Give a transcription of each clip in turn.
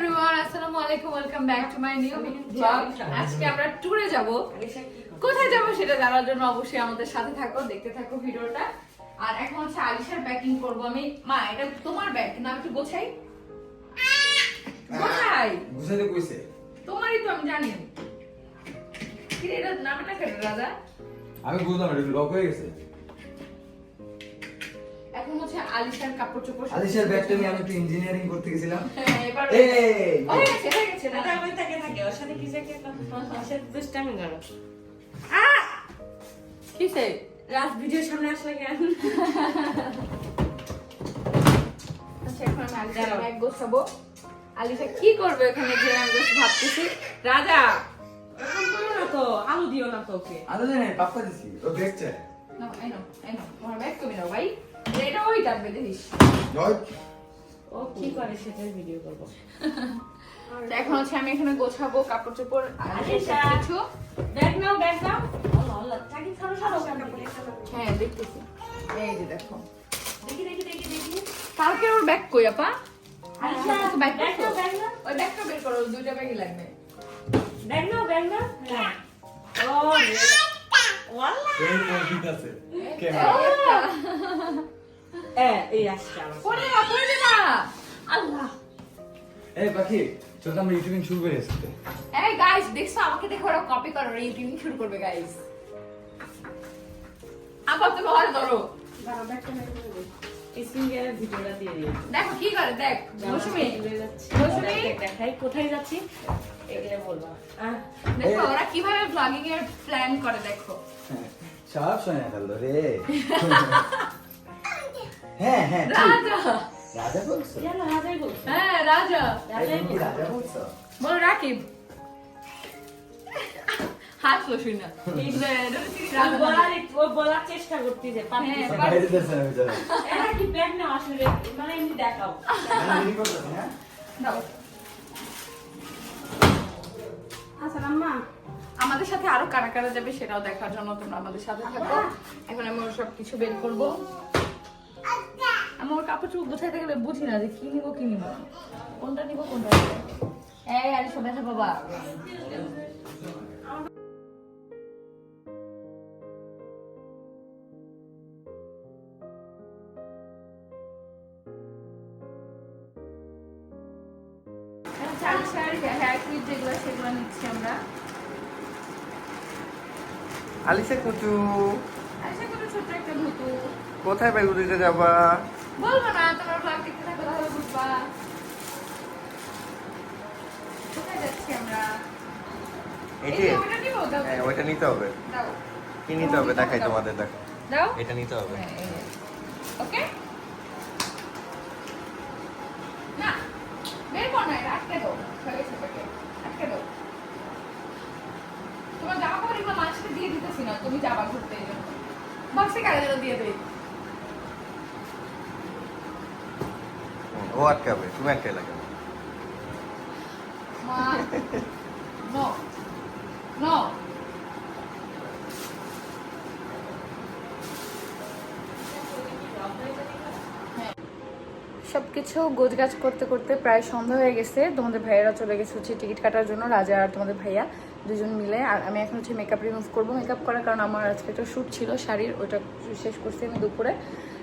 Everyone আসসালামু আলাইকুম welcome back to my new blog আজকে আমরা ট্যুরে যাব। কোথায় যাব সেটা জানার জন্য অবশ্যই আমাদের সাথে থাকো দেখতে থাকো ভিডিওটা। আর এখন হচ্ছে আলিশার প্যাকিং করব আমি। মা এটা তোমার ব্যাগ কিন্তু আমি একটু গোছাই। গোছাই। বুঝাতে কইছে। তোমারই তো আমি জানি। কি এটা নামে না কেন রাজা? আমি বুঝলাম এটা লক হয়ে গেছে। এখন হচ্ছে আলিশার কাপড় চোপড় আলিশার ব্যাগটা নিয়ে আমি একটু ইঞ্জিনিয়ারিং করতে গেছিলাম। হ্যাঁ, এবার এই হয়ে গেছে হয়ে গেছে না দাদা ওই থাকে থাকে ওর সাথে একটা ওর সাথে দুষ্টামি করো। কিসে? রাত ভিডিওর সামনে আসলে কেন? আচ্ছা এখন আমি আলিশার ব্যাগ গোছাবো। আলিশা কি করবে এখানে যে আমি ভাবতেছি? রাজা না তো আলু দিও না তো ওকে। আলো জানে পাপ্পা দিছি ও ব্যাগ চাই। নাও এই নাও এই নাও তোমার ব্যাগ তুমি নাও ভাই। এটা ওই টানবে দেখিস। ও কি করে সেটাই ভিডিও করব? এখন হচ্ছে আমি এখানে গোছাবো কাপড় চোপড়। কিছু। ব্যাগ নাও ব্যাগ নাও। হ্যাঁ দেখতেছি। এই যে দেখো। দেখি দেখি দেখি দেখি। কালকে ওর ব্যাগ কই আপা? আলিশা, ব্যাগ ওই ব্যাগটা বের করো দুইটা ব্যাগই লাগবে। ব্যাগ নাও ব্যাগ নাও। হ্যাঁ। ও ওয়াল্লাহ এই আছে একটা। এ এই আসছে আমার পরে না আল্লাহ! এই পাখি চল আমরা ইউটিউবিং শুরু করে আসতে এই গাইস দেখছ? আমাকে দেখে ওরা কপি করে ওরা ইউটিউবিং শুরু করবে গাইস আপা তুমি ঘরে ধরো। দাঁড়াও ব্যাগটা বের করে দে স্ক্রিন কেয়ারের ভিডিওটা দিয়ে দিই। দেখো কি করে? দেখ মৌসুমি। মৌসুমি? দেখাই কোথায় যাচ্ছি? এগুলো বলব। আহ দেখো ওরা কীভাবে ব্লগিং এর প্ল্যান করে দেখো। সব শোনা গেল রে। হ্যাঁ হ্যাঁ রাজা। রাজা বলছো? রাজাই বলছে? হ্যাঁ রাজা। কি রাজা বলছো? বলো রাকিব। হাসলো শুই বলার চেষ্টা করতে যে পারতেছে হ্যাঁ, কি ব্যাগ না আসলে? মানে এমনি দেখাও। করতেছি হ্যাঁ। আচ্ছা আম্মা আমাদের সাথে আরও কারা কারা যাবে সেটাও দেখার জন্য তোমরা আমাদের সাথে থাকো। এখন আমি সব কিছু বের করব। আমি ওর কাপড় চোপড় গোছাইতে গেলে বুঝি না যে কি নিব কি নিব। কোনটা নিব, কোনটা এই, আরে সবাই বাবা। ক্লিপ যেগুলো সেগুলো নিচ্ছি আমরা। আলিসা কুচু আশা করি ছোট্ট একটা ভুতু কোথায় বেগুন দিতে যাবা? বলব না তোমার ব্লগ দেখতে থাকো তাহলে বুঝবা। কোথায় যাচ্ছি আমরা? এটি হ্যাঁ ওইটা নিতে হবে। দাও। কি নিতে হবে? দেখাই তোমাদের দেখো। দাও। এটা নিতে হবে। হ্যাঁ। ওকে? না বের কর না আটকে দাও। গেছে আটকে দাও। তোমার জামা কাপড় এগুলো মানুষকে দিয়ে দিতেছি না তুমি যাবা ঘুরতে দিয়ে দেই ও আটকাবে তুমি আটকে লাগে মা নো নো সব কিছু গোছগাছ করতে করতে প্রায় সন্ধ্যা হয়ে গেছে। তোমাদের ভাইয়েরা চলে গেছে হচ্ছে টিকিট কাটার জন্য রাজা আর তোমাদের ভাইয়া দুজন মিলে। আর আমি এখন হচ্ছে মেকআপ রিমুভ করব। মেকআপ করার কারণ আমার আজকে একটা শ্যুট ছিল শাড়ির ওটা শেষ করছি আমি দুপুরে।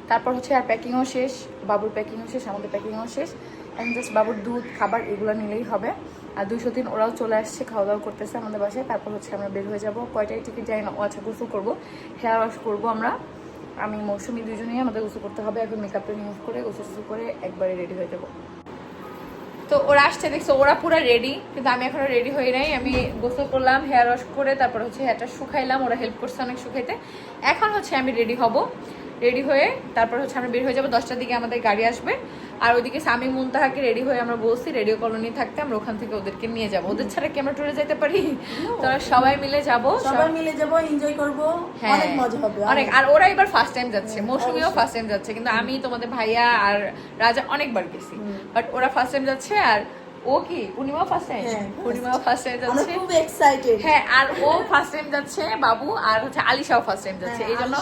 তারপর হচ্ছে আর প্যাকিংও শেষ, বাবুর প্যাকিংও শেষ, আমাদের প্যাকিংও শেষ। এখন জাস্ট বাবুর দুধ, খাবার এগুলো নিলেই হবে। আর দুইশো দিন ওরাও চলে আসছে খাওয়া দাওয়া করতেছে আমাদের বাসায়। তারপর হচ্ছে আমরা বের হয়ে যাব। কয়টায় টিকিট যাই না, ও আচ্ছা গোসল করব। হেয়ার ওয়াশ করব আমরা। আমি, মৌসুমি দুজনেই আমাদের গোসল করতে হবে। একবার মেকআপটা রিমুভ করে, গোসল টোসল করে একবারে রেডি হয়ে যাব। তো ওরা আসছে, দেখছ, ওরা পুরো রেডি কিন্তু আমি এখনও রেডি হই নাই। আমি গোসল করলাম, হেয়ার ওয়াশ করে, তারপর হচ্ছে হেয়ারটা শুকাইলাম। ওরা হেল্প করছে অনেক শুকাইতে। এখন হচ্ছে আমি রেডি হব। রেডি হয়ে তারপর হচ্ছে আমরা বের হয়ে যাব। দশটার দিকে আমাদের গাড়ি আসবে। আর ওইদিকে স্বামী মুনতাহাকে রেডি হয়ে আমরা বলছি রেডিও কলোনি থাকতে আমরা ওখান থেকে ওদেরকে নিয়ে যাব। ওদের ছাড়া কি আমরা ট্যুরে যেতে পারি? তোরা সবাই মিলে যাব সবাই মিলে যাব এনজয় করব হ্যাঁ। অনেক মজা হবে অনেক। আর ওরা এবার ফার্স্ট টাইম যাচ্ছে মৌসুমিও ফার্স্ট টাইম যাচ্ছে কিন্তু আমি তোমাদের ভাইয়া আর রাজা অনেকবার গেছি। বাট ওরা ফার্স্ট টাইম যাচ্ছে আর ও কি? পূর্ণিমা ফার্স্ট টাইম হ্যাঁ, পূর্ণিমা ফার্স্ট টাইম যাচ্ছে? খুব এক্সাইটেড হ্যাঁ আর ও ফার্স্ট টাইম যাচ্ছে বাবু আর হচ্ছে আলিশাও ফার্স্ট টাইম যাচ্ছে। হ্যাঁ, এই জন্য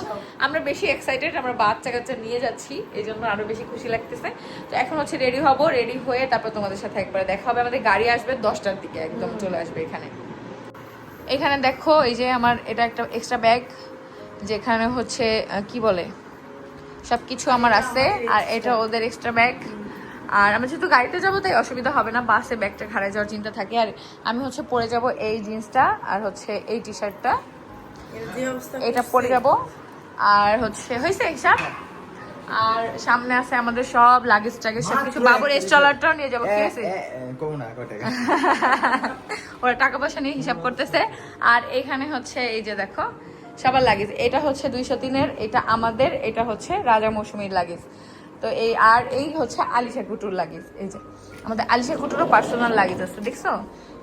আমরা বেশি এক্সাইটেড আমরা বাচ্চা কাচ্চা নিয়ে যাচ্ছি। এই জন্য আরও বেশি খুশি লাগতেছে। তো এখন হচ্ছে রেডি হব রেডি হয়ে তারপর তোমাদের সাথে একবারে দেখা হবে। আমাদের গাড়ি আসবে দশটার দিকে একদম চলে আসবে এখানে। এখানে দেখো এই যে আমার এটা একটা এক্সট্রা ব্যাগ যেখানে হচ্ছে কি বলে? সব কিছু আমার আছে আর এটা ওদের এক্সট্রা ব্যাগ আর আমি যেহেতু গাড়িতে যাব তাই অসুবিধা হবে না। বাসে ব্যাগটা খারাপ যাওয়ার চিন্তা থাকে। আর আমি হচ্ছে পরে যাব এই জিন্সটা আর হচ্ছে এই টি শার্টটা এটা পরে যাব। আর হচ্ছে হয়েছে হিসাব আর সামনে আছে আমাদের সব লাগেজ টাগেজ সব কিছু। বাবুর স্টলারটাও নিয়ে যাব ঠিক আছে? ওরা টাকা পয়সা নিয়ে হিসাব করতেছে। আর এখানে হচ্ছে এই যে দেখো সবার লাগেজ এটা হচ্ছে দুইশো তিনের এটা আমাদের এটা হচ্ছে রাজা মৌসুমীর লাগেজ তো এই আর এই হচ্ছে আলিশা কুটুর লাগেজ এই যে আমাদের আলিশা কুটুরও পার্সোনাল লাগেজ আছে দেখছ?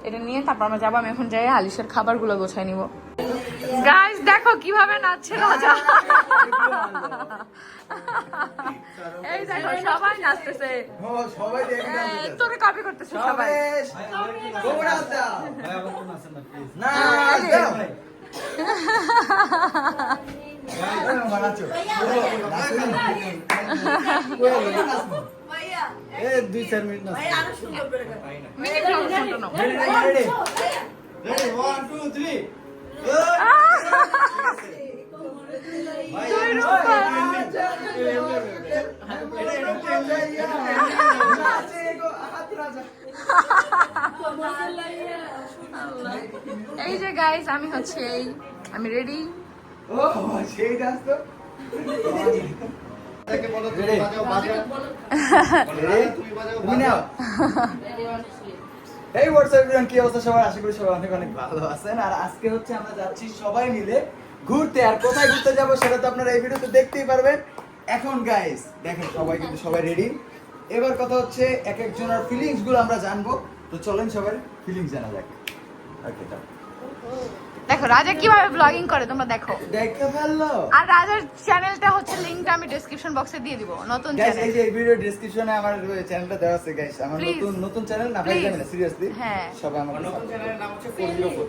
এটা নিয়ে তারপর আমরা যাব আমি এখন যাই আলিশার খাবারগুলো গোছাই নিব। গাইস দেখো কীভাবে নাচছে রাজা এই দেখো সবাই নাচতেছে। সবাই। তোরে কপি করতেছে না এই যে গাইস আমি হচ্ছে এই আমি রেডি ও সেই ডান্স তো? তুমি নাও এই হোয়াটসঅ্যাপ এভরিওয়ান কি অবস্থা সবার? আশা করি সবাই অনেক অনেক ভালো আছেন। আর আজকে হচ্ছে আমরা যাচ্ছি সবাই মিলে ঘুরতে। আর কোথায় ঘুরতে যাব সেটা তো আপনারা এই ভিডিওতে দেখতেই পারবেন। এখন গাইস দেখেন সবাই কিন্তু সবাই রেডি এবার কথা হচ্ছে এক একজনের ফিলিংসগুলো আমরা জানব। তো চলেন সবার ফিলিংস জানা যাক। ওকে দেখো রাজা কীভাবে ব্লগিং করে তোমরা দেখো। দেখতে ফেলল। আর রাজার চ্যানেলটা হচ্ছে লিংকটা আমি ডেসক্রিপশন বক্সে দিয়ে দিব নতুন চ্যানেল এই যে এই ভিডিও ডেসক্রিপশনে আমার চ্যানেলটা দেওয়া আছে গাইস আমার নতুন নতুন চ্যানেল না ভাই জানেন সিরিয়াসলি হ্যাঁ। সবাই আমার নতুন চ্যানেলের নাম হচ্ছে 404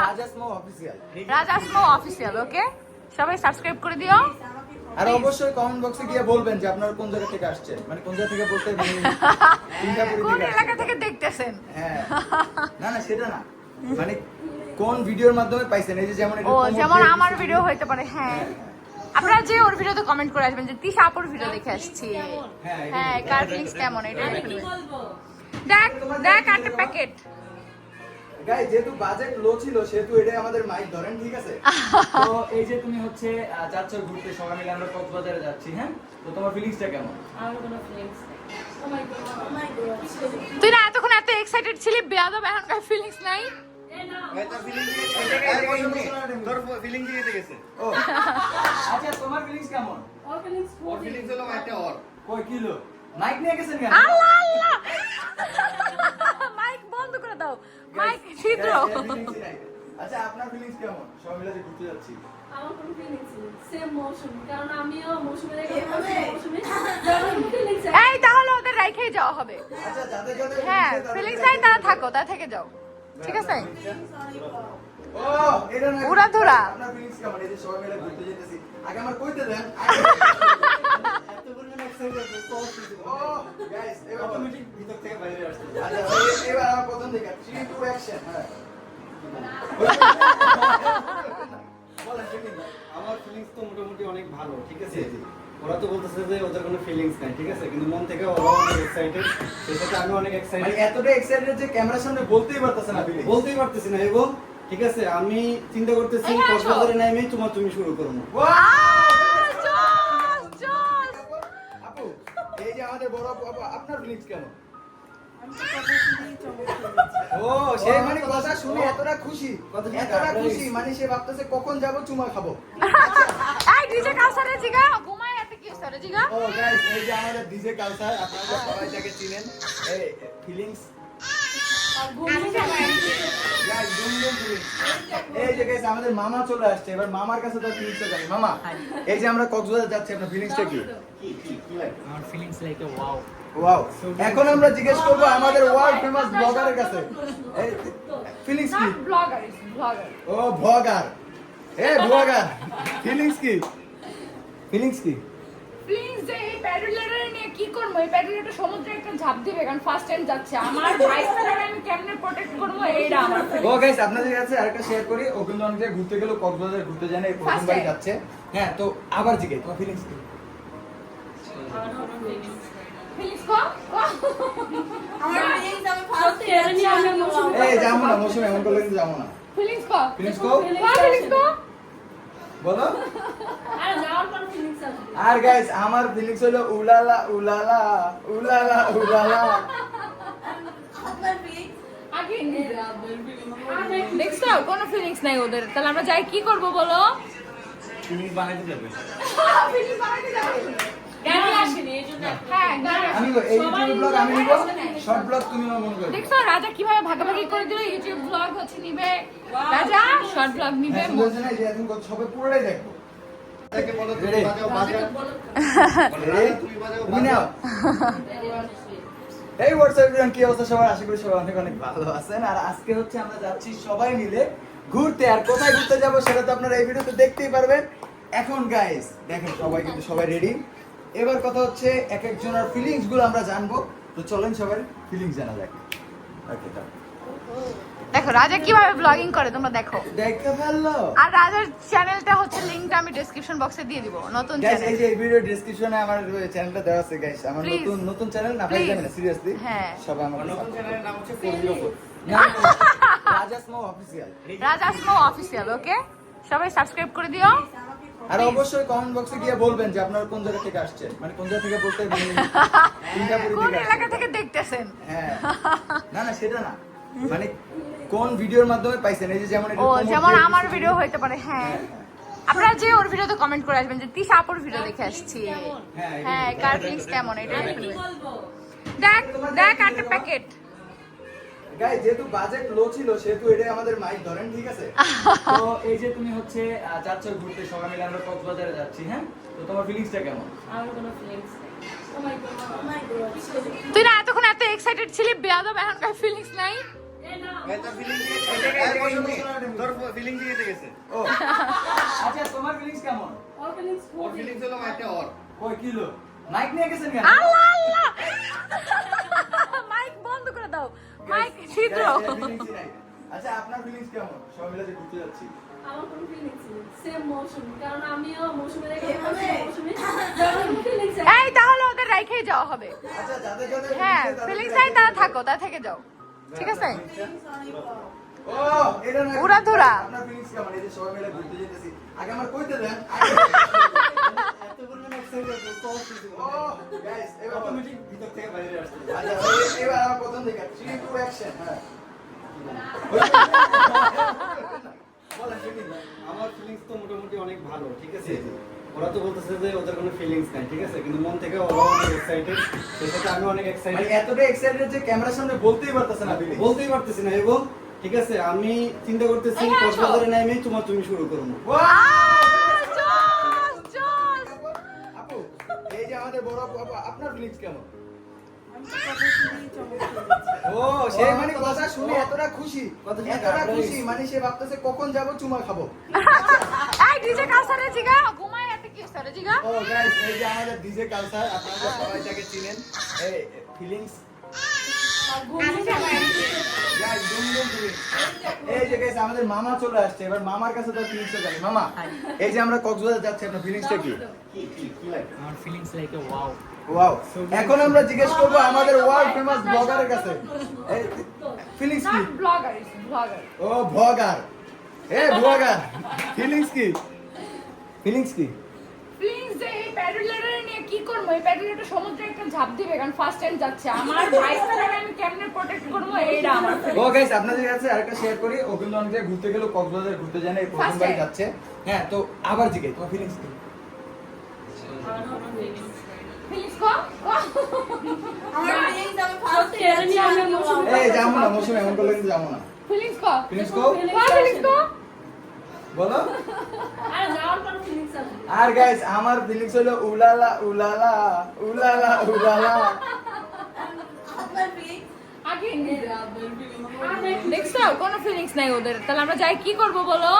Raja snow official Raja snow official okay সবাই সাবস্ক্রাইব করে দিও। আর অবশ্যই কমেন্ট বক্সে গিয়ে বলবেন যে আপনারা কোন জায়গা থেকে আসছেন। মানে কোন জায়গা থেকে বলতে মানে সিঙ্গাপুর কোন এলাকা থেকে দেখতেছেন? হ্যাঁ। না না সেটা না। মানে কোন ভিডিওর মাধ্যমে পাইছেন? এই যে যেমন ও যেমন আমার ভিডিও হইতে পারে হ্যাঁ। আপনারা যে ওর ভিডিওতে কমেন্ট করে আসবেন যে তিশা আপুর ভিডিও দেখে আসছি। হ্যাঁ, হ্যাঁ কার ফিলিংস কেমন এটা বলব দেখ দেখ একটা প্যাকেট গাইস যেহেতু বাজেট লো ছিল সেহেতু এটাই আমাদের মাইক ধরেন ঠিক আছে? তো এই যে তুমি হচ্ছে যাচ্ছ ঘুরতে সবাই মিলে আমরা কক্সবাজারে যাচ্ছি হ্যাঁ? তো তোমার ফিলিংসটা কেমন? আমার কোনো ফিলিংস Oh God. তুই না এতক্ষণ এত এক্সাইটেড ছিলি? বেয়াদব এখনকার ফিলিংস নাই? এই নাও ও আচ্ছা তোমার ফিলিংস কেমন ওর ফিলিংস খুবই কয় কিলো মাইক নিয়ে গেছেন কেন আল্লাহ আল্লাহ মাইক বন্ধ করে দাও মাইক ছিদ্র আচ্ছা আপনার ফিলিংস কেমন সবাই মিলে ঘুরতে যাচ্ছি আমার কোনো ফিলিংস নেই সেম মৌসুম কারণ আমিও মৌসুমে দেখে মৌসুমে এই তাহলে ওদের রাইখেই যাওয়া হবে। আচ্ছা যাদের যাদের হ্যাঁ ফিলিংস নাই তারা থাকো তারা থেকে যাও। ঠিক আছে? ফিলিংস যেতেছি। আগে আমার কইতে দেন। ও। গাইস এবার অটোমেটিক ভিতর থেকে বাইরে আসছে। আচ্ছা এ- এবার আমার প্রথম থেকে 3 2 অ্যাকশন হ্যাঁ। ফিলিংস তো মোটামুটি অনেক ভালো ঠিক আছে। ওরা তো বলতেছে যে ওদের কোনো ফিলিংস নাই ঠিক আছে? কিন্তু মন থেকে ওরা অনেক এক্সাইটেড সেই সাথে আমি অনেক মানে এক্সাইটেড এতটা এক্সাইটেড যে ক্যামেরার সামনে বলতেই পারতেছে না বলতেই পারতেছি না এবং ঠিক আছে আমি চিন্তা করতেছি কক্সবাজারে নামে তোমার তুমি শুরু করব আহ, জোস, জোস। এই যে আমাদের বড় আপু আপু, আপনার ফিলিংস কেমন? ও সে মানে কথা শুনে এতটা খুশি এতটা খুশি মানে সে ভাবতেছে কখন যাব চুমা খাব। এই ডিজে কাউসারে জিগা। ও গাইস এই যে আমাদের ডিজে কালচার আপনারা সবাই যাকে চিনেন এই ফিলিংস feelings। এই যে আমাদের মামা চলে আসছে। এবার মামার কাছে তার ফিলিংসটা জানি মামা এই যে আমরা কক্সবাজার যাচ্ছি আপনার ফিলিংসটা কি? কি কি কি লাগে? আমার feelings like a wow wow এখন আমরা জিজ্ঞেস করব আমাদের ওয়ার্ল্ড ফেমাস ব্লগারের কাছে। ফিলিংস কি? ব্লগার ব্লগার ও ভ্লগার এ ফিলিংস কি? ফিলিংস কি? প্লিজ যে এই প্যাডুলারে নিয়ে কি করব? এই প্যাডুলারটা সমুদ্রে একটা ঝাঁপ দিবে কারণ ফার্স্ট টাইম যাচ্ছে। আমার ভাইসটারে আমি কেমনে প্রোটেক্ট করব? এইটা আমার ও গাইস আপনাদের কাছে আরেকটা শেয়ার করি। ও কিন্তু ঘুরতে গেল কক্সবাজার ঘুরতে যায় না এই time. যাচ্ছে। হ্যাঁ তো আবার জিজ্ঞেস তোমার ফিলিংস কি? ফিলিংস কো? আমার feelings আমি সত্যি, এটা নিয়ে এই যাব না মৌসুমে এমন করলে কিন্তু যাব না। ফিলিংস কো? ফিলিংস কো? ফিলিংস কো? বলো। আরে গাইস আমার ফিলিংস হলো উলালা উলালা উলালা উলালা। দেখছ কোনো ফিলিংস নাই ওদের। তাহলে আমরা যাই কি করব বলো? ফিলিংস বানাইতে যাবে। ফিলিংস বানাইতে যাব। গাড়ি আসেনি? এই জন্য হ্যাঁ গাড়ি আমি এই ইউটিউব ব্লগ আমি নিব? শর্ট ব্লগ তুমি আমার মনে করো। দেখছ রাজা কীভাবে ভাগাভাগি করে দিল? ইউটিউব ব্লগ হচ্ছে নিবে। রাজা শর্ট ব্লগ নিবে হ্যাঁ না যে এখন সবাই পুরোটাই দেখব তাকে বলো তুমি বাজাও বাজাও। তুমি বাজাও তুমি নাও এই হোয়াটসঅ্যাপ এভরিওয়ান কি অবস্থা সবার? আশা করি সবাই অনেক অনেক ভালো আছেন। আর আজকে হচ্ছে আমরা যাচ্ছি সবাই মিলে ঘুরতে। আর কোথায় ঘুরতে যাব সেটা তো আপনারা এই ভিডিওতে দেখতেই পারবেন। এখন গাইস দেখেন সবাই কিন্তু সবাই রেডি এবার কথা হচ্ছে এক একজনের ফিলিংসগুলো আমরা জানব তো চলেন সবার ফিলিংস জানা যাক ওকে দেখো রাজা কীভাবে ব্লগিং করে তোমরা দেখো দেখতে ফেলল আর রাজার চ্যানেলটা হচ্ছে লিংকটা আমি ডেসক্রিপশন বক্সে দিয়ে দিব নতুন গাইস এই চ্যানেল যে এই ভিডিও ডেসক্রিপশনে আমার চ্যানেলটা দেওয়া আছে গাইস আমার নতুন নতুন চ্যানেল না ভাই জানেন সিরিয়াসলি হ্যাঁ। সবাই আমার নতুন চ্যানেলের নাম হচ্ছে 404 Raja snow official Raja snow official okay সবাই সাবস্ক্রাইব করে দিও আর অবশ্যই কমেন্ট বক্সে গিয়ে বলবেন যে আপনারা কোন জায়গা থেকে আসছেন। মানে কোন জায়গা থেকে বলতে কোন এলাকা থেকে দেখতেছেন? হ্যাঁ। না না সেটা না। মানে কোন ভিডিওর মাধ্যমে পাইছেন? এই যে যেমন এটা ও যেমন আমার ভিডিও হইতে পারে হ্যাঁ। আপনারা যে ওর ভিডিওতে কমেন্ট করে আসবেন যে তিশা আপুর ভিডিও দেখে আসছি। হ্যাঁ, হ্যাঁ video। কার ফিলিংস কেমন? এটা দেখ দেখ একটা প্যাকেট গাইস যেহেতু বাজেট লো ছিল সেহেতু এটাই আমাদের মাইক ধরেন ঠিক আছে? তো এই যে তুমি হচ্ছে যাচ্ছ ঘুরতে সবাই মিলে আমরা কক্সবাজারে যাচ্ছি হ্যাঁ? তো তোমার ফিলিংসটা কেমন? আমার কোনো ফিলিংস oh oh তুই না এতক্ষণ এত এক্সাইটেড ছিলি বেয়াদব এখনকার ফিলিংস নাই? আচ্ছা তোমার ফিলিংস কেমন? ওর ফিলিংস হলো একটা ওর কই কিলো মাইক নিয়ে গেছেন আল্লাহ আল্লাহ। মাইক বন্ধ করে দাও। মাইক ছিদ্র। আচ্ছা আপনার ফিলিংস কেমন? সবাই মিলে যে ঘুরতে যাচ্ছি। আমার কোনো ফিলিংস নেই। সেম মৌসুমি। কারণ আমিও মৌসুমি দেখে এভাবে? মৌসুমি। যখন ফিলিংস এই তাহলে ওদের রাইখেই যাওয়া হবে। আচ্ছা যাদের যাদের হ্যাঁ ফিলিংস নাই তারা থাকো তারা থেকে যাও। ঠিক আছে? না উড়াধুরা। আপনার ফিলিংস কেমন? এই যে সবাই মিলে ঘুরতে যেতেছি। আগে আমার কইতে দেন। আমার প্রথম দিকে 3 2 অ্যাকশন হ্যাঁ। বলেন feeling। আমার ফিলিংস তো মোটামুটি অনেক ভালো ঠিক আছে? ওরা তো বলতেছে যে ওদের কোনো ফিলিংস নাই ঠিক আছে? কিন্তু মন থেকে ওরা অনেক এক্সাইটেড সেটাতে আমি অনেক মানে এক্সাইটেড এতটা এক্সাইটেড যে ক্যামেরার সামনে বলতেই পারতেছে না বলতেই পারতেছি না এবং ঠিক আছে? আমি চিন্তা করতেছি কক্সবাজারে নেমে তোমার তুমি শুরু করব এই যে আমাদের বড় আপু আপু, আপনার ফিলিংস কেমন? কথা শুনেই চমক খেয়ে গেছি। ও সে মানে কথা শুনে এতটা খুশি এতটা খুশি মানে সে ভাবতেছে কখন যাব? চুমা খাব। এই ডিজে কালসারে জিগা ঘুমায় এত কি সারে জিগা? ও গাইস এই যে আমাদের ডিজে কালচার আপনারা সবাই তাকে চিনেন এই ফিলিংস এই যে গাইস আমাদের মামা চলে আসছে। এবার মামার কাছে তার ফিলিংসটা জানি মামা এই যে আমরা কক্সবাজার যাচ্ছি আপনার ফিলিংসটা কি? কি কি কি লাগে আমার feelings like a wow wow এখন আমরা জিজ্ঞেস করব আমাদের ওয়ার্ল্ড ফেমাস ব্লগারের কাছে। ফিলিংস কি? ব্লগার ব্লগার ও ভ্লগার এ ভ্লগার ফিলিংস কি? ফিলিংস কি? প্লিজ যে এই প্যাডুলারে নিয়ে কি করব? এই প্যাডুলারটা সমুদ্রে একটা ঝাঁপ দিবে কারণ ফার্স্ট টাইম যাচ্ছে। আমার ভাইসটারে আমি কেমনে প্রোটেক্ট করব? এইটা আমার ও গাইস আপনাদের কাছে আরেকটা শেয়ার করি। অনেক জায়গায় ঘুরতে গেল কক্সবাজার ঘুরতে যায় না এই প্রথমবারই time. যাচ্ছে। হ্যাঁ তো আবার জিজ্ঞেস তোমার ফিলিংস কি? ফিলিংস ফিলিংস কো? আমার feelings আমি সত্যি, এটা আমি এই যাব না মৌসুমী এমন করলে কিন্তু যাব না। ফিলিংস কো? ফিনিশ কো ফিলিংস কো? বলো। আরে গাইস আমার ফিলিংস হলো উলালা উলালা উলালা উলালা। দেখছ কোনো ফিলিংস নাই ওদের। তাহলে আমরা যাই কি করব বলো?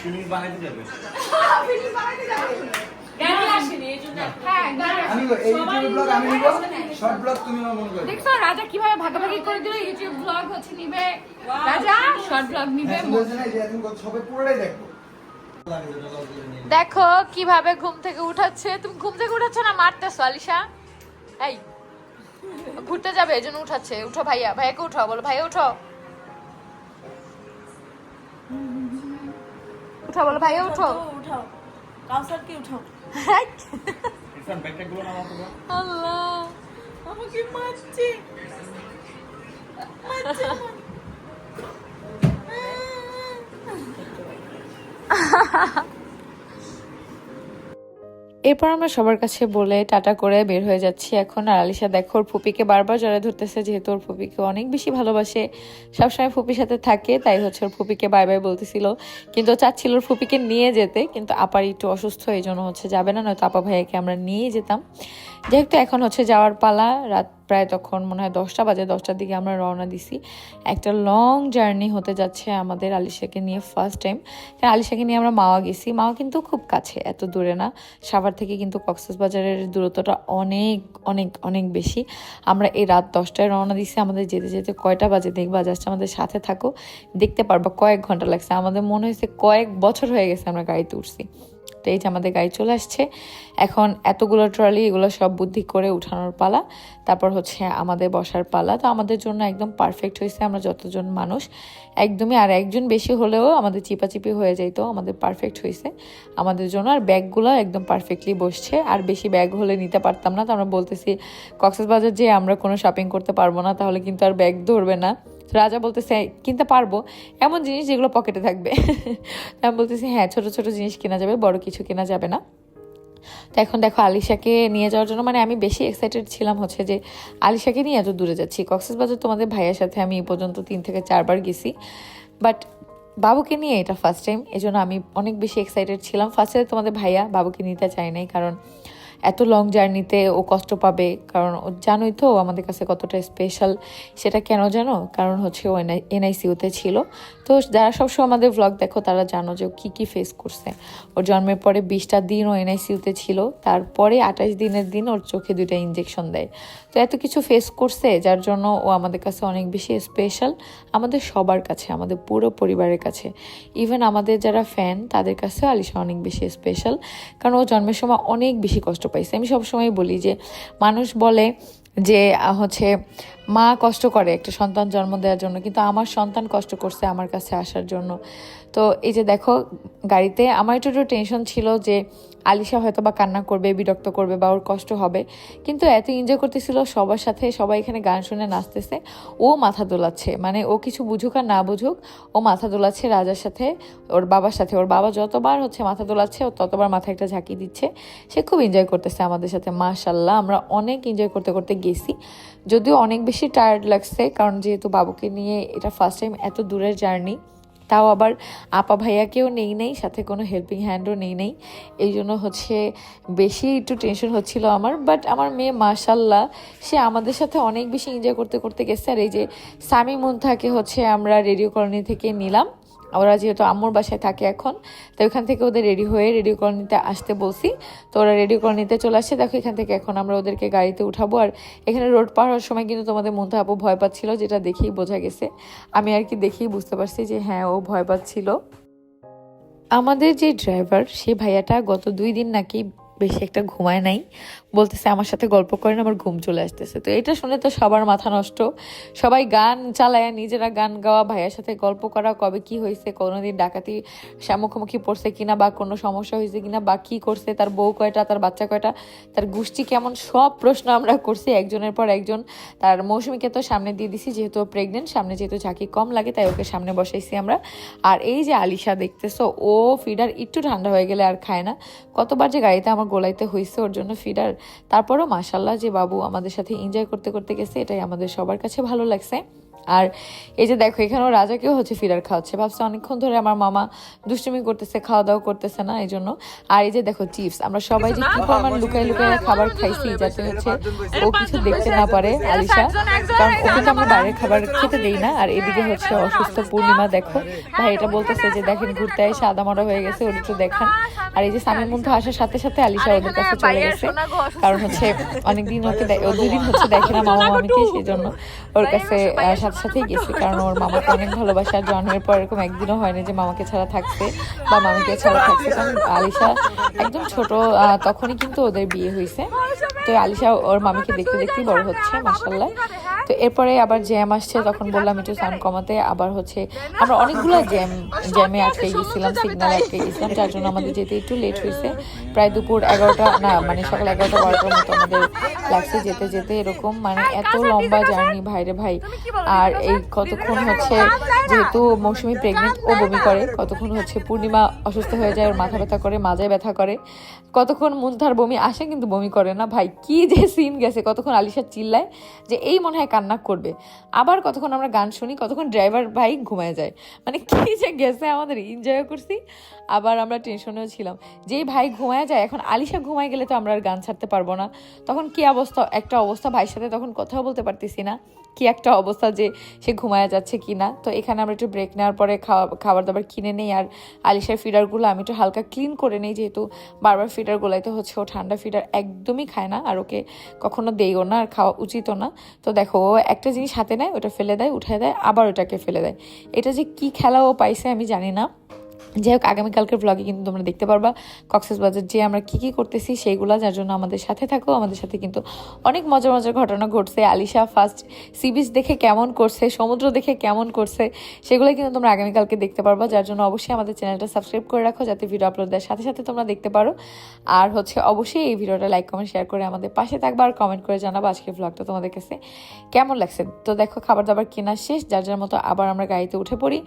ফিলিংস বানাইতে যাবে। ফিলিংস বানাইতে যাব? হ্যাঁ গাড়ি আমি নিবো, এই ইউটিউব ব্লগ আমি নিব শর্ট ব্লগ তুমি আমার মনে করো দেখছ রাজা কীভাবে ভাগাভাগি করে দিল? ইউটিউব ব্লগ হচ্ছে নিবে। রাজা শর্ট ব্লগ নিবে হ্যাঁ। দেখো। কীভাবে ঘুম থেকে উঠাচ্ছে। তুমি ঘুম থেকে উঠাচ্ছ না মারতেছো আলিশা? এই ঘুরতে যাবে এই জন্য উঠাচ্ছে। উঠো ভাইয়া ভাইয়াকে উঠো বলো ভাইয়া উঠো। উঠো বলো ভাইয়া উঠো। তো উঠাও। কাউসারকে উঠাও। ইরফান ব্যাগটা গুলো নামাও তো গো। আল্লাহ আমাকে মারছে মারছে এরপর আমরা সবার কাছে বলে টাটা করে বের হয়ে যাচ্ছি এখন। আর আলিশা, দেখো, ওর ফুপিকে বারবার জড়ে ধরতেছে, যেহেতু ওর ফুপিকে অনেক বেশি ভালোবাসে। সবসময় ফুপির সাথে থাকে, তাই হচ্ছে ওর ফুপিকে বাই বাই বলতেছিল। কিন্তু চাচ্ছিল ওর ফুপিকে নিয়ে যেতে, কিন্তু আপার একটু অসুস্থ এই জন্য হচ্ছে যাবে না, নয়তো আপা ভাইয়াকে আমরা নিয়ে যেতাম। যেহেতু এখন হচ্ছে যাওয়ার পালা, রাত প্রায় তখন মনে হয় দশটা, বাজে দশটার দিকে আমরা রওনা দিছি। একটা লং জার্নি হতে যাচ্ছে আমাদের আলিশাকে নিয়ে ফার্স্ট টাইম কারণ আলিশাকে নিয়ে আমরা মাওয়া গেছি। মাওয়া কিন্তু খুব কাছে, এত দূরে না। সাভার থেকে কিন্তু কক্সবাজারের দূরত্বটা অনেক অনেক অনেক বেশি। আমরা এই রাত দশটায় রওনা দিছি। আমাদের যেতে যেতে কয়টা বাজে দেখবা? জাস্ট আমাদের সাথে থাকো। দেখতে পারবা কয়েক ঘণ্টা লাগছে। আমাদের মনে হয়েছে কয়েক বছর হয়ে গেছে আমরা গাড়িতে উঠছি। যে আমাদের গাড়ি চলে আসছে। এখন এতগুলো ট্রলি, এগুলো সব বুদ্ধি করে উঠানোর পালা। তারপর হচ্ছে আমাদের বসার পালা। তো আমাদের জন্য একদম পারফেক্ট হয়েছে আমরা যতজন মানুষ। একদমই, আর একজন বেশি হলেও আমাদের চিপাচিপি হয়ে যাইতো, আমাদের পারফেক্ট হয়েছে আমাদের জন্য আর ব্যাগগুলো একদম পারফেক্টলি বসছে। আর বেশি ব্যাগ হলে নিতে পারতাম না। তো আমরা বলতেছি, কক্সবাজার যে আমরা কোনো শপিং করতে পারব না, তাহলে কিন্তু আর ব্যাগ ধরবে না। রাজা বলতেছে কিনতে পারব। এমন জিনিস যেগুলো পকেটে থাকবে। আমি বলতেছি হ্যাঁ ছোট ছোট জিনিস কেনা যাবে, বড় কিছু কেনা যাবে না। তো এখন দেখো, আলিশাকে নিয়ে যাওয়ার জন্য মানে আমি বেশি এক্সাইটেড ছিলাম হচ্ছে যে, আলিশাকে নিয়ে এত দূরে যাচ্ছি। কক্সবাজার তোমাদের ভাইয়ের সাথে আমি এই পর্যন্ত তিন থেকে চারবার গেছি। বাট বাবুকে নিয়ে এটা ফার্স্ট টাইম এই জন্য আমি অনেক বেশি এক্সাইটেড ছিলাম। ফার্স্টে তোমাদের ভাইয়া বাবুকে নিতে চায় নাই, কারণ এত লং জার্নিতে ও কষ্ট পাবে, কারণ ও জানোই তো আমাদের কাছে কতটা স্পেশাল সেটা কেন জানো? কারণ হচ্ছে ও এনআইসিউতে ছিল। তো যারা সবসময় আমাদের ব্লগ দেখো, তারা জানো যে কী কী ফেস করছে। ওর জন্মের পরে বিশটা দিন ও এনআইসিউতে ছিল, তারপরে আঠাশ দিনের দিন ওর চোখে দুইটা ইঞ্জেকশন দেয়। তো এত কিছু ফেস করছে, যার জন্য ও আমাদের কাছে অনেক বেশি স্পেশাল আমাদের সবার কাছে, আমাদের পুরো পরিবারের কাছে। ইভেন আমাদের যারা ফ্যান তাদের কাছেও আলিশা অনেক বেশি স্পেশাল কারণ ও জন্মের সময় অনেক বেশি কষ্ট পাইছে। আমি সবসময় বলি যে, মানুষ বলে যে হচ্ছে মা কষ্ট করে, একটা সন্তান জন্ম দেওয়ার জন্য, কিন্তু আমার সন্তান কষ্ট করছে আমার কাছে আসার জন্য। তো এই যে দেখো, গাড়িতে আমার একটু একটু টেনশন ছিল যে আলিশা হয়তো বা কান্না করবে, বিরক্ত করবে বা ওর কষ্ট হবে, কিন্তু এত এনজয় করতেছিল সবার সাথে, সবাই এখানে গান শুনে নাচতেছে। ও মাথা দোলাচ্ছে মানে ও কিছু বুঝুক আর না বুঝুক, ও মাথা দোলাচ্ছে রাজার সাথে, ওর বাবার সাথে। ওর বাবা যতবার হচ্ছে মাথা দোলাচ্ছে, ও ততবার মাথায় একটা ঝাঁকি দিচ্ছে। সে খুব এনজয় করতেছে আমাদের সাথে, মাশাল্লাহ, আমরা অনেক এনজয় করতে করতে গেছি। যদিও অনেক বেশি টায়ার্ড লাগছে, কারণ যেহেতু বাবুকে নিয়ে এটা ফার্স্ট টাইম এত দূরের জার্নি তাও আবার আপা ভাইয়াকেও নেই নেই, সাথে কোনো হেল্পিং হ্যান্ডও নেই নেই। এই জন্য হচ্ছে বেশি একটু টেনশন হচ্ছিল আমার বাট আমার মেয়ে মাশাল্লাহ সে আমাদের সাথে অনেক বেশি এনজয় করতে করতে গেছে। আর এই যে সামি মুনথাকে হচ্ছে আমরা রেডিও কলোনি থেকে নিলাম। ওরা যেহেতু আম্মুর বাসায় থাকে এখন, তো ওখান থেকে ওদের রেডি হয়ে রেডিও কলোনিতে আসতে বলছি। তো ওরা রেডিও কলোনিতে চলে আসছে। দেখো, এখান থেকে এখন আমরা ওদেরকে গাড়িতে উঠাবো। আর এখানে রোড পার হওয়ার সময় কিন্তু তোমাদের মধ্যে আপু ভয় পাচ্ছিল, যেটা দেখেই বোঝা গেছে। আমি আর কি দেখেই বুঝতে পারছি যে হ্যাঁ ও ভয় পাচ্ছিল। আমাদের যে ড্রাইভার সে ভাইয়াটা গত দুই দিন নাকি বেশি একটা ঘুমায় নাই। বলতেছে, আমার সাথে গল্প করেন, আমার ঘুম চলে আসতেছে। তো এটা শুনে তো সবার মাথা নষ্ট। সবাই গান চালায়, নিজেরা গান গাওয়া, ভাইয়ের সাথে গল্প করা, কবে কি হয়েছে, কোনোদিন ডাকাতি মুখোমুখি পড়ছে কিনা বা কোনো সমস্যা হয়েছে কিনা বা কি করছে, তার বউ কয়টা, তার বাচ্চা কয়টা, তার গোষ্ঠী কেমন, সব প্রশ্ন আমরা করছি একজনের পর একজন। তার মৌসুমীকে তো সামনে দিয়ে দিছি, যেহেতু প্রেগনেন্ট সামনে যেহেতু ঝাঁকি কম লাগে, তাই ওকে সামনে বসাইছি আমরা। আর এই যে আলিশা, দেখতেছো, ও ফিডার একটু ঠান্ডা হয়ে গেলে আর খায় না। কতবার যে গাড়িতে আমার গোলাইতে হয়েছে ওর জন্য ফিরার তারপরও মাসাল্লাহ যে বাবু আমাদের সাথে এনজয় করতে করতে গেছে, এটাই আমাদের সবার কাছে ভালো লাগছে। আর এই যে দেখো এখানেও রাজাকেও হচ্ছে ফিডার খাওয়াচ্ছে। ভাবছে অনেকক্ষণ ধরে আমার মামা দুষ্টুমি করতেছে খাওয়া দাওয়া করতেছে না এই জন্য আর এই যে দেখো চিপস আমরা সবাই যে কি পরিমাণ লুকাই লুকাই খাবার খাইছি যাতে হচ্ছে ও কিছু দেখতে না পারে আলিশা। কারণ ওকে তো আমরা বাইরের খাবার খেতে দেই না। আর এদিকে হচ্ছে অসুস্থ পূর্ণিমা দেখো। ভাই এটা বলতেছে যে দেখেন ঘুরতে এসে আদা মরা হয়ে গেছে ওর একটু দেখান। আর এই যে স্বামীর মধ্যে আসার সাথে সাথে আলিশা ওদের কাছে চলে গেছে। কারণ হচ্ছে অনেকদিন ওকে দুদিন হচ্ছে দেখে না মামা মামিকে সেই জন্য ওর কাছে সাথে সাথেই গেছি, কারণ ওর মামাকে অনেক ভালোবাসা আর জন্মের পর এরকম একদিনও হয়নি যে মামাকে ছাড়া থাকতে বা মামিকে ছাড়া থাকতে কারণ আলিশা একদম ছোট তখনই কিন্তু ওদের বিয়ে হয়েছে। তো আলিশা ওর মামিকে দেখতে দেখতেই বড় হচ্ছে মাসাল্লাহ তো এরপরে আবার জ্যাম আসছে তখন বললাম একটু সাউন্ড কমাতে আবার হচ্ছে আমরা অনেকগুলো জ্যাম জ্যামে আটকে গেছিলাম সিগনালে আটকে গেছিলাম যার জন্য আমাদের যেতে একটু লেট হয়েছে। প্রায় দুপুর এগারোটা না মানে সকাল এগারোটা বারোটার মতো আমাদের লাগছে যেতে যেতে এরকম মানে এত লম্বা জার্নি ভাইরে ভাই। আর এই কতক্ষণ হচ্ছে যেহেতু মৌসুমি প্রেগনেন্ট ও বমি করে কতক্ষণ হচ্ছে পূর্ণিমা অসুস্থ হয়ে যায় ওর মাথা ব্যথা করে মাজায় ব্যথা করে। কতক্ষণ মুন্থার বমি আসে কিন্তু বমি করে না। ভাই কি যে সিন গেছে কতক্ষণ আলিশা চিল্লায় যে এই মনে হয় কান্না করবে। আবার কতক্ষণ আমরা গান শুনি, কতক্ষণ ড্রাইভার ভাই ঘুমায় যায়। মানে কী যে গেছে আমাদের এনজয় করছি। আবার আমরা টেনশনেও ছিলাম। যেই ভাই ঘুমায় যায়, এখন আলিশা ঘুমায় গেলে তো আমরা আর গান ছাড়তে পারব না। তখন কি অবস্থা, একটা অবস্থা ভাইয়ের সাথে তখন কথাও বলতে পারতেছি না। কি একটা অবস্থা যে সে ঘুমায় যাচ্ছে কি না তো এখানে আমরা একটু ব্রেক নেওয়ার পরে খাওয়া খাবার দাবার কিনে নেই। আর আলিশার ফিডারগুলো আমি একটু হালকা ক্লিন করে নেই যেহেতু বারবার ফিডার গোলাইতে হচ্ছে। ও ঠান্ডা ফিডার একদমই খায় না আর ওকে কখনো দেইও না আর খাওয়া উচিতও না। তো দেখো, ও একটা জিনিস হাতে নেয়, ওটা ফেলে দেয় উঠে দেয়, আবার ওটাকে ফেলে দেয়। এটা যে কি খেলা ও পাইছে আমি জানি না। যাই হোক আগামীকালকের ব্লগে কিন্তু তোমরা দেখতে পারবা কক্সেস বাজার যে আমরা কি কি করতেছি সেইগুলো যার জন্য আমাদের সাথে থাকো। আমাদের সাথে কিন্তু অনেক মজার মজার ঘটনা ঘটছে। আলিশা ফার্স্ট সি বিচ দেখে কেমন করছে, সমুদ্র দেখে কেমন করছে সেগুলো কিন্তু তোমরা আগামীকালকে দেখতে পারবা। যার জন্য অবশ্যই আমাদের চ্যানেলটা সাবস্ক্রাইব করে রাখো, যাতে ভিডিও আপলোড দেওয়ার সাথে সাথে তোমরা দেখতে পারো। আর হচ্ছে অবশ্যই এই ভিডিওটা লাইক কমেন্ট শেয়ার করে আমাদের পাশে থাকবা আর কমেন্ট করে জানাব আজকের ব্লগটা তোমাদের কাছে কেমন লাগছে। তো দেখো, খাবার দাবার কেনা শেষ, যার যার মতো আবার আমরা গাড়িতে উঠে পড়ি।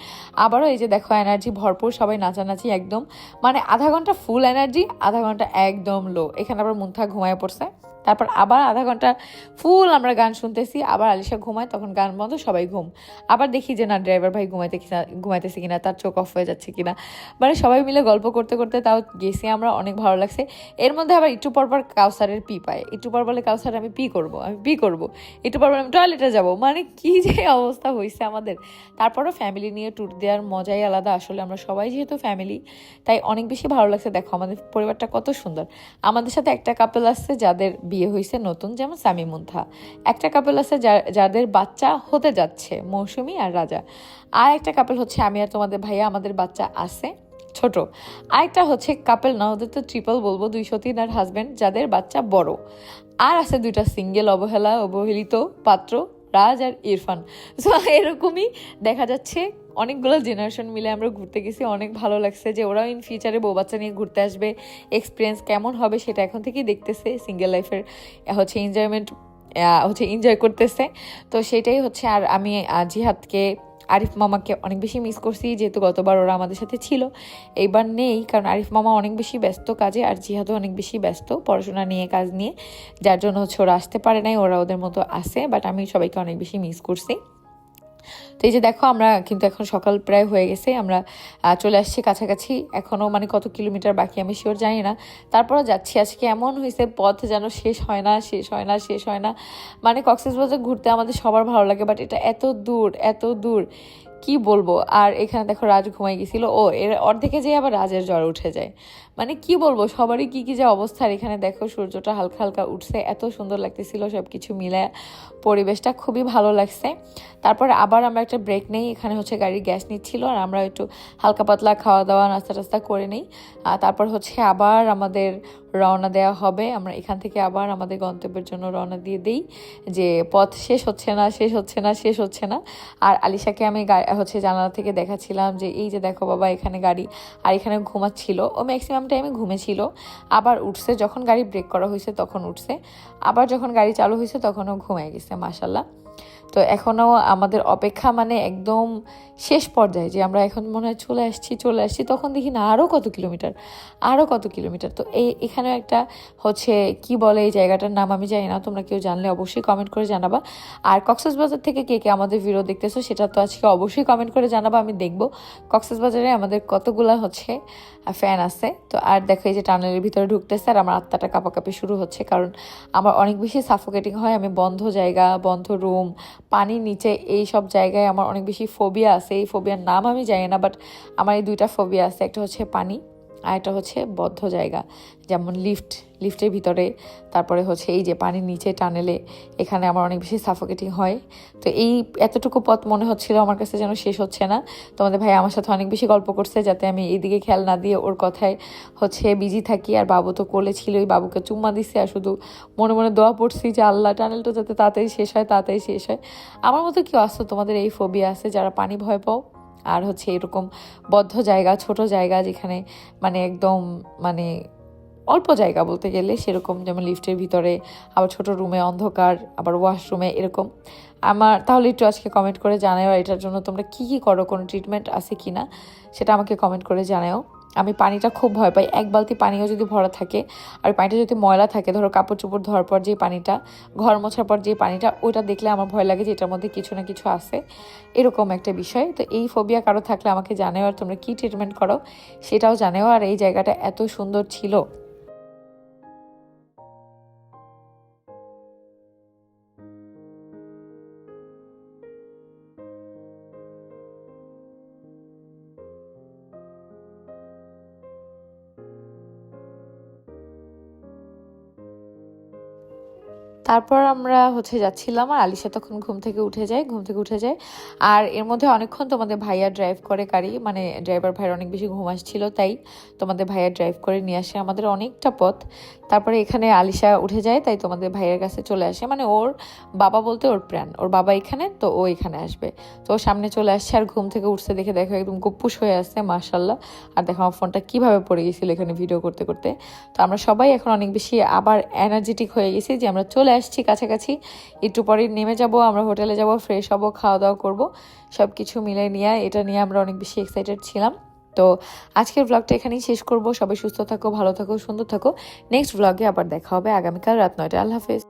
আবারও এই যে দেখো এনার্জি ভরপুর, সবাই নাচানাচি একদম। মানে আধা ঘণ্টা ফুল এনার্জি আধা ঘণ্টা একদম লো এখানে আবার মুন্থা ঘুমায় পড়ছে। তারপর আবার আধা ঘণ্টা ফুল আমরা গান শুনতেছি। আবার আলিশা ঘুমায়, তখন গান বন্ধ, সবাই ঘুম। আবার দেখি যে, না ড্রাইভার ভাই ঘুমাইতে ঘুমাইতেছে কিনা, তার চোখ অফ হয়ে যাচ্ছে কিনা। মানে সবাই মিলে গল্প করতে করতে তাও গেছি আমরা, অনেক ভালো লাগছে। এর মধ্যে আবার একটু পর পর কাউসারের পি পায়। একটু পর বলে, কাউসার, আমি পি করব, আমি পি করব। একটু পর আমি টয়লেটে যাব। মানে কি যে অবস্থা হয়েছে আমাদের। তারপরও ফ্যামিলি নিয়ে ট্যুর দেওয়ার মজাই আলাদা। আসলে আমরা সবাই যেহেতু ফ্যামিলি তাই অনেক বেশি ভালো লাগছে। দেখো, আমাদের পরিবারটা কত সুন্দর। আমাদের সাথে একটা কাপেল আসছে যাদের বিয়ে হয়েছে নতুন, যেমন সামি মুন্থা। একটা কাপেল আছে যাদের বাচ্চা হতে যাচ্ছে, মৌসুমি আর রাজা। আর একটা কাপেল হচ্ছে আমি আর তোমাদের ভাইয়া, আমাদের বাচ্চা আছে ছোট। আরেকটা হচ্ছে কাপেল না, ওদের তো ট্রিপল বলব দুই সতীন আর হাজব্যান্ড যাদের বাচ্চা বড়। আর আছে দুইটা সিঙ্গেল অবহেলা, অবহেলিত পাত্র, রাজ আর ইরফান। সো এরকমই দেখা যাচ্ছে অনেকগুলো জেনারেশন মিলে আমরা ঘুরতে গেছি, অনেক ভালো লাগছে যে ওরাও ইন ফিউচারে বউ বাচ্চা নিয়ে ঘুরতে আসবে এক্সপিরিয়েন্স কেমন হবে সেটা এখন থেকেই দেখতেছে সিঙ্গেল লাইফের হচ্ছে এনজয়মেন্ট হচ্ছে এনজয় করতেছে। তো সেটাই হচ্ছে, আর আমি জিহাদকে, আরিফ মামাকে অনেক বেশি মিস করছি, যেহেতু গতবার ওরা আমাদের সাথে ছিল। এইবার নেই, কারণ আরিফ মামা অনেক বেশি ব্যস্ত কাজে, আর জিহাদও অনেক বেশি ব্যস্ত পড়াশোনা নিয়ে কাজ নিয়ে। যার জন্য হচ্ছে ওরা আসতে পারে নাই, ওরা ওদের মতো আসে বাট আমি সবাইকে অনেক বেশি মিস করছি। তো এই যে দেখো, আমরা কিন্তু এখন সকাল প্রায় হয়ে গেছে, আমরা চলে আসছি কাছাকাছি এখনও মানে কত কিলোমিটার বাকি আমি শিওর জানি না। তারপরও যাচ্ছি, আজকে এমন হয়েছে, পথ যেন শেষ হয় না, শেষ হয় না, শেষ হয় না। মানে কক্সেসবাজার ঘুরতে আমাদের সবার ভালো লাগে বাট এটা এত দূর এত দূর। কি বলব? আর এখানে দেখো রাজ ঘুমাই গেছিল। ও, এর অর্ধেকে যেয়ে আবার রাজের জ্বর উঠে যায়। মানে কি বলব, সবারই কি কি যে অবস্থা। এখানে দেখো সূর্যটা হালকা হালকা উঠছে। এত সুন্দর লাগতেছিল সব কিছু মিলে। পরিবেশটা খুবই ভালো লাগছে। তারপর আবার আমরা একটা ব্রেক নেই। এখানে হচ্ছে গাড়ির গ্যাস নিচ্ছিল। আর আমরা একটু হালকা পাতলা খাওয়া দাওয়া নাস্তা টাস্তা করে নিই। তারপর হচ্ছে আবার আমাদের রওনা দেওয়া হবে। আমরা এখান থেকে আবার আমাদের গন্তব্যের জন্য রওনা দিয়ে দিই যে পথ শেষ হচ্ছে না, শেষ হচ্ছে না, শেষ হচ্ছে না। আর আলিশাকে আমি হচ্ছে জানালা থেকে দেখাচ্ছিলাম যে, এই যে দেখো বাবা, এখানে গাড়ি। আর এখানে ঘুমাচ্ছিল। ও ম্যাক্সিমাম টাইমে ঘুমেছিল। আবার উঠছে, যখন গাড়ি ব্রেক করা হয়েছে তখন উঠছে। আবার যখন গাড়ি চালু হয়েছে তখনও ঘুমায় গেছে মাসাল্লাহ তো এখনও আমাদের অপেক্ষা মানে একদম শেষ পর্যায়ে যে আমরা এখন মনে হয় চলে আসছি চলে আসছি, তখন দেখি না আরও কত কিলোমিটার আরও কত কিলোমিটার। তো এই, এখানেও একটা হচ্ছে কি বলে এই জায়গাটার নাম আমি জানি না, তোমরা কেউ জানলে অবশ্যই কমেন্ট করে জানাবা। আর কক্সবাজার থেকে কে কে আমাদের ভিডিও দেখতেছো, সেটা তো আজকে অবশ্যই কমেন্ট করে জানাবা, আমি দেখব। কক্সবাজারে আমাদের কতগুলা হচ্ছে ফ্যান আছে। তো আর দেখো এই যে টানেলের ভিতরে ঢুকতেছে, আর আমার আত্মাটা কাঁপাকাঁপি শুরু হচ্ছে, কারণ আমার অনেক বেশি সাফোকেটিং হয়, আমি বন্ধ জায়গা, বন্ধ রুম পানির নিচে, এই সব জায়গায় আমার অনেক বেশি ফোবিয়া আছে। এই ফোবিয়ার নাম আমি জানি না বাট আমার এই দুইটা ফোবিয়া আছে, একটা হচ্ছে পানি আর একটা হচ্ছে বদ্ধ জায়গা। যেমন লিফট লিফটের ভিতরে, তারপরে হচ্ছে এই যে পানির নিচে টানেলে এখানে আমার অনেক বেশি সাফোকেটিং হয়। তো এই এতটুকু পথ মনে হচ্ছিল আমার কাছে যেন শেষ হচ্ছে না। তোমাদের ভাই আমার সাথে অনেক বেশি গল্প করছে যাতে আমি এইদিকে খেয়াল না দিয়ে ওর কথায় হচ্ছে বিজি থাকি। আর বাবু তো কোলে ছিলই, বাবুকে চুম্মা দিচ্ছে আর শুধু মনে মনে দোয়া পড়ছি যে আল্লাহ টানেলটা যাতে তাড়াতাড়ি শেষ হয়, তাড়াতাড়ি শেষ হয়। আমার মতো কি আসতো তোমাদের এই ফোবিয়া আছে? যারা পানি ভয় পাও? আর হচ্ছে এরকম বদ্ধ জায়গা, ছোট জায়গা যেখানে মানে একদম মানে অল্প জায়গা বলতে গেলে সেরকম যেমন লিফটের ভিতরে, আবার ছোট রুমে অন্ধকার, আবার ওয়াশরুমে এরকম। আমার তাহলে একটু আজকে কমেন্ট করে জানাও এটার জন্য তোমরা কি কী করো, কোনো ট্রিটমেন্ট আছে কি না সেটা আমাকে কমেন্ট করে জানাও আমি পানিটা খুব ভয় পাই। এক বালতি পানিও যদি ভরা থাকে আর পানিটা যদি ময়লা থাকে, ধরো কাপড় চোপড় ধোয়ার পর যে পানিটা, ঘর মোছার পর যে পানিটা, ওইটা দেখলে আমার ভয় লাগে যে এটার মধ্যে কিছু না কিছু আছে। এরকম একটা বিষয়। তো এই ফোবিয়া কারও থাকলে আমাকে জানাও আর তোমরা কী ট্রিটমেন্ট করো সেটাও জানাও। আর এই জায়গাটা এত সুন্দর ছিল। তারপর আমরা হচ্ছে যাচ্ছিলাম আর আলিশা তখন ঘুম থেকে উঠে যায়, ঘুম থেকে উঠে যায়। আর এর মধ্যে অনেকক্ষণ তোমাদের ভাইয়া ড্রাইভ করে গাড়ি মানে ড্রাইভার ভাইয়ের অনেক বেশি ঘুম আসছিল, তাই তোমাদের ভাইয়া ড্রাইভ করে নিয়ে আসে আমাদের অনেকটা পথ। তারপরে এখানে আলিশা উঠে যায়, তাই তোমাদের ভাইয়ের কাছে চলে আসে। মানে ওর বাবা বলতে ওর প্রাণ, ওর বাবা এখানে, তো ও এখানে আসবে। তো সামনে চলে আসছে আর ঘুম থেকে উঠছে দেখে দেখো একদম গুপ্পুস হয়ে আসছে মার্শাল্লাহ আর দেখো আমার ফোনটা কীভাবে পড়ে গেছিল এখানে ভিডিও করতে করতে। তো আমরা সবাই এখন অনেক বেশি আবার এনার্জেটিক হয়ে গেছি যে আমরা চলে আসছি কাছাকাছি। একটু পরে নেমে যাব, আমরা হোটেলে যাব ফ্রেশ হব খাওয়া দাওয়া করব। সব কিছু মিলে নিয়ে, এটা নিয়ে আমরা অনেক বেশি এক্সাইটেড ছিলাম। তো আজকের ব্লগটা এখানেই শেষ করব। সবাই সুস্থ থাকো, ভালো থাকো, সুন্দর থাকো। নেক্সট ব্লগে আবার দেখা হবে। আগামীকাল রাত নয়টা আল্লাহ হাফেজ।